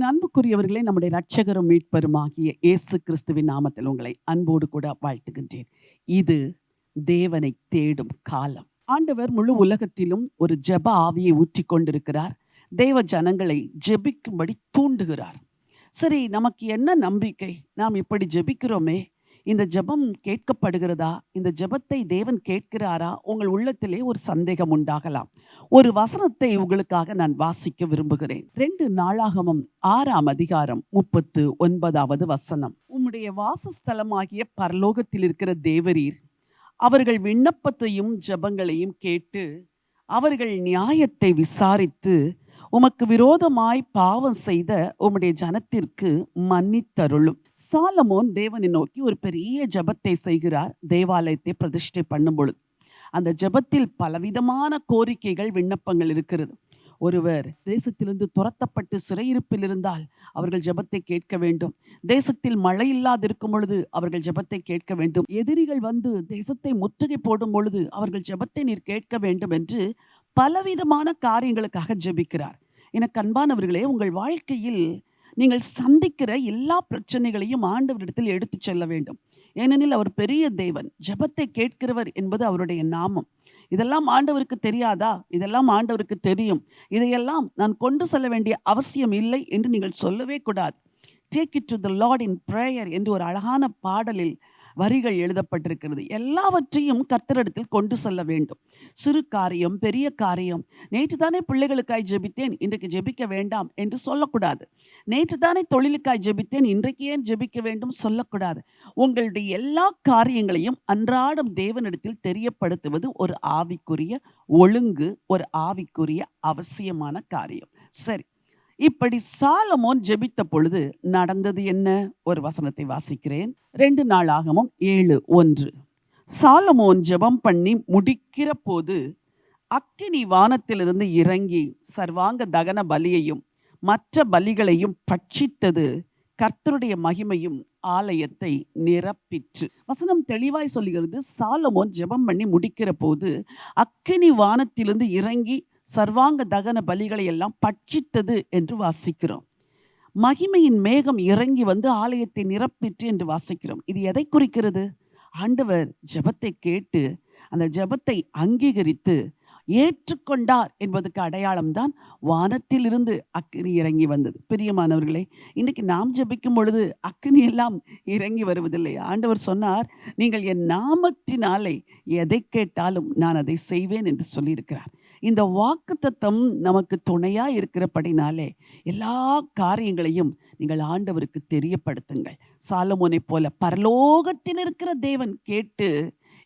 என் அன்புக்குரியவர்களே நம்முடைய ரட்சகரும் மீட்பருமாகிய இயேசு கிறிஸ்துவின் நாமத்தில் உங்களை அன்போடு கூட வாழ்த்துகின்றேன். இது தேவனை தேடும் காலம். ஆண்டவர் முழு உலகத்திலும் ஒரு ஜெப ஆவியை ஊற்றி கொண்டிருக்கிறார். தேவ ஜனங்களை ஜெபிக்கும்படி தூண்டுகிறார். சரி நமக்கு என்ன நம்பிக்கை? நாம் இப்படி ஜெபிக்கிறோமே இந்த ஜெபம் கேட்கப்படுகிறதா? இந்த ஜெபத்தை தேவன் கேட்கிறாரா? உங்கள் உள்ளத்திலே ஒரு சந்தேகம் உண்டாகலாம். ஒரு வசனத்தை உங்களுக்காக நான் வாசிக்க விரும்புகிறேன். ரெண்டு நாளாகமும் ஆறாம் அதிகாரம் முப்பத்து ஒன்பதாவது வசனம். உம்முடைய வாசஸ்தலமாகிய பரலோகத்தில் இருக்கிற தேவரீர் அவர்கள் விண்ணப்பத்தையும் ஜெபங்களையும் கேட்டு அவர்கள் நியாயத்தை விசாரித்து உமக்கு விரோதமாய் பாவம் செய்த உம்முடைய ஜனத்திற்கு மன்னித்தருளும். சாலமோன் தேவனை நோக்கி ஒரு பெரிய ஜெபத்தை செய்கிறார். தேவாலயத்தை பிரதிஷ்டை பண்ணும் பொழுது அந்த ஜெபத்தில் பலவிதமான கோரிக்கைகள் விண்ணப்பங்கள் இருக்கிறது. ஒருவர் தேசத்திலிருந்து துரத்தப்பட்டு சிறையிருப்பில் இருந்தால் அவர்கள் ஜெபத்தை கேட்க வேண்டும். தேசத்தில் மழை இல்லாதிருக்கும் பொழுது அவர்கள் ஜெபத்தை கேட்க வேண்டும். எதிரிகள் வந்து தேசத்தை முற்றுகை போடும் பொழுது அவர்கள் ஜெபத்தை நீர் கேட்க வேண்டும் என்று பலவிதமான காரியங்களுக்காக ஜெபிக்கிறார். எனக்கு அன்பானவர்களே உங்கள் வாழ்க்கையில் நீங்கள் சந்திக்கிற எல்லா பிரச்சனைகளையும் ஆண்டவரிடத்தில் எடுத்து செல்ல வேண்டும். ஏனெனில் அவர் பெரிய தேவன். ஜெபத்தை கேட்கிறவர் என்பது அவருடைய நாமம். இதெல்லாம் ஆண்டவருக்கு தெரியாதா? இதெல்லாம் ஆண்டவருக்கு தெரியும். இதையெல்லாம் நான் கொண்டு செல்ல வேண்டிய அவசியம் இல்லை என்று நீங்கள் சொல்லவே கூடாது. Take it to the Lord in prayer என்று ஒரு அழகான பாடலில் வரிகள் எழுதப்பட்டிருக்கிறது. எல்லாவற்றையும் கர்த்தரிடத்தில் கொண்டு செல்ல வேண்டும். சிறு காரியம் பெரிய காரியம். நேற்று தானே பிள்ளைகளுக்காய் ஜெபித்தேன் இன்றைக்கு ஜெபிக்க வேண்டாம் என்று சொல்லக்கூடாது. நேற்று தானே தொழிலுக்காய் ஜெபித்தேன் இன்றைக்கு ஏன் ஜெபிக்க வேண்டும் சொல்லக்கூடாது. உங்களுடைய எல்லா காரியங்களையும் அன்றாடம் தேவனிடத்தில் தெரியப்படுத்துவது ஒரு ஆவிக்குரிய ஒழுங்கு ஒரு ஆவிக்குரிய அவசியமான காரியம். சரி இப்படி சாலமோன் ஜெபித்த பொழுது நடந்தது என்ன? ஒரு வசனத்தை வாசிக்கிறேன். ரெண்டு நாளாகமும் ஏழு ஒன்று. சாலமோன் ஜெபம் பண்ணி முடிக்கிற போது அக்கினி வானத்திலிருந்து இறங்கி சர்வாங்க தகன பலியையும் மற்ற பலிகளையும் பட்சித்தது கர்த்தருடைய மகிமையும் ஆலயத்தை நிரப்பிற்று. வசனம் தெளிவாய் சொல்லுகிறது சாலமோன் ஜெபம் பண்ணி முடிக்கிற போது அக்கினி வானத்திலிருந்து இறங்கி சர்வாங்க தகன பலிகளை எல்லாம் பட்சித்தது என்று வாசிக்கிறோம். மகிமையின் மேகம் இறங்கி வந்து ஆலயத்தை நிரப்பிற்று என்று வாசிக்கிறோம். இது எதை குறிக்கிறது? ஆண்டவர் ஜபத்தை கேட்டு அந்த ஜெபத்தை அங்கீகரித்து ஏற்றுக்கொண்டார் என்பதுக்கு அடையாளம் தான் வானத்திலிருந்து அக்கினி இறங்கி வந்தது. பிரியமானவர்களே இன்னைக்கு நாம் ஜபிக்கும் பொழுது அக்கினி எல்லாம் இறங்கி வருவதில்லை. ஆண்டவர் சொன்னார் நீங்கள் என் நாமத்தினாலே எதை கேட்டாலும் நான் அதை செய்வேன் என்று சொல்லியிருக்கிறார். இந்த வாக்கு தத்தம் நமக்கு துணையா இருக்கிறபடினாலே எல்லா காரியங்களையும் நீங்கள் ஆண்டவருக்கு தெரியப்படுத்துங்கள். சாலமோனை போல பரலோகத்தில் இருக்கிற தேவன் கேட்டு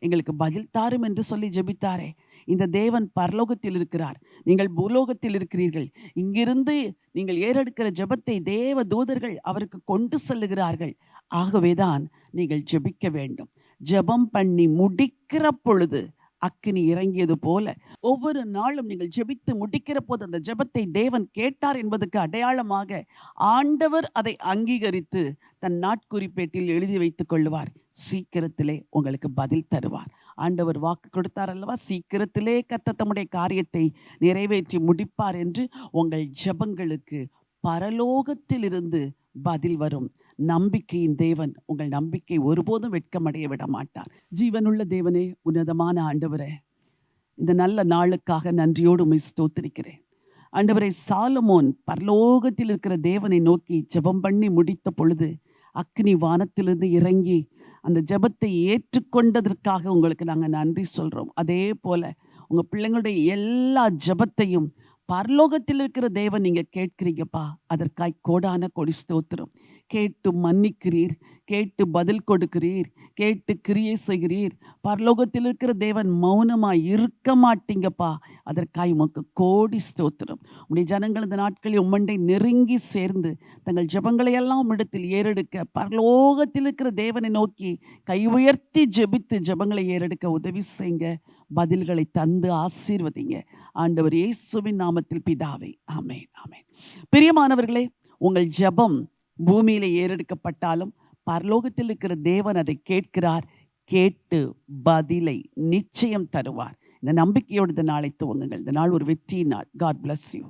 எங்களுக்கு பதில் தாரும் என்று சொல்லி ஜெபித்தாரே. இந்த தேவன் பரலோகத்தில் இருக்கிறார். நீங்கள் பூலோகத்தில் இருக்கிறீர்கள். இங்கிருந்து நீங்கள் ஏறெடுக்கிற ஜெபத்தை தேவ தூதர்கள் அவருக்கு கொண்டு செல்லுகிறார்கள். ஆகவேதான் நீங்கள் ஜெபிக்க வேண்டும். ஜெபம் பண்ணி முடிக்கிற பொழுது அக்கினி இறங்கியது போல ஒவ்வொரு நாளும் நீங்கள் ஜெபித்து முடிக்கிற போது அந்த ஜெபத்தை தேவன் கேட்டார் என்பதற்கு அடையாளமாக ஆண்டவர் அதை அங்கீகரித்து தன் நாட்குறிப்பேட்டில் எழுதி வைத்துக் கொள்ளுவார். சீக்கிரத்திலே உங்களுக்கு பதில் தருவார். ஆண்டவர் வாக்கு கொடுத்தார் அல்லவா? சீக்கிரத்திலே கத்த தம்முடைய காரியத்தை நிறைவேற்றி முடிப்பார் என்று உங்கள் ஜெபங்களுக்கு பரலோகத்திலிருந்து பதில் வரும். நம்பிக்கையின் தேவன் உங்கள் நம்பிக்கை ஒருபோதும் வெட்கமடைய விட மாட்டார் ஜீவனுள்ள தேவனே உன்னதமான ஆண்டவரே இந்த நல்ல நாளுக்காக நன்றியோடு உமை ஸ்தோத்திருக்கிறேன். ஆண்டவரை சாலமோன் பரலோகத்தில் இருக்கிற தேவனை நோக்கி ஜெபம் பண்ணி முடித்த பொழுது அக்னி வானத்திலிருந்து இறங்கி அந்த ஜெபத்தை ஏற்றுக்கொண்டதற்காக உங்களுக்கு நாங்கள் நன்றி சொல்கிறோம் அதே போல் உங்கள் பிள்ளைங்களுடைய எல்லா ஜெபத்தையும் பரலோகத்தில் இருக்கிற தேவன் நீங்க கேட்கிறீங்கப்பா. அதற்காய் கோடான கொடி ஸ்தோத்திரம். கேட்டு மன்னிக்கிறீர். கேட்டு பதில் கொடுக்கிறீர் கேட்டு கிரியை செய்கிறீர். பரலோகத்தில் இருக்கிற தேவன் மௌனமாக இருக்க மாட்டீங்கப்பா. அதற்காய் உமக்கு கோடி ஸ்தோத்திரம். உடைய ஜனங்கள் இந்த நாட்களில் உம்மண்டை நெருங்கி சேர்ந்து தங்கள் ஜெபங்களை எல்லாம் உம்மிடத்தில் ஏறெடுக்க பரலோகத்தில் இருக்கிற தேவனை நோக்கி கை உயர்த்தி ஜெபித்து ஜெபங்களை ஏறெடுக்க உதவி செய்யுங்க. பதில்களை தந்து ஆசீர்வதிங்க. ஆண்டவர் இயேசுவின் நாமத்தில் பிதாவை. ஆமேன் ஆமேன். பிரியமானவர்களே உங்கள் ஜெபம் பூமியில ஏறெடுக்கப்பட்டாலும் பரலோகத்தில் இருக்கிற தேவன் அதை கேட்கிறார் கேட்டு பதிலை நிச்சயம் தருவார். இந்த நம்பிக்கையோடு இந்த நாளை துவங்குங்கள். இந்த நாள் ஒரு வெற்றி நாள். God bless you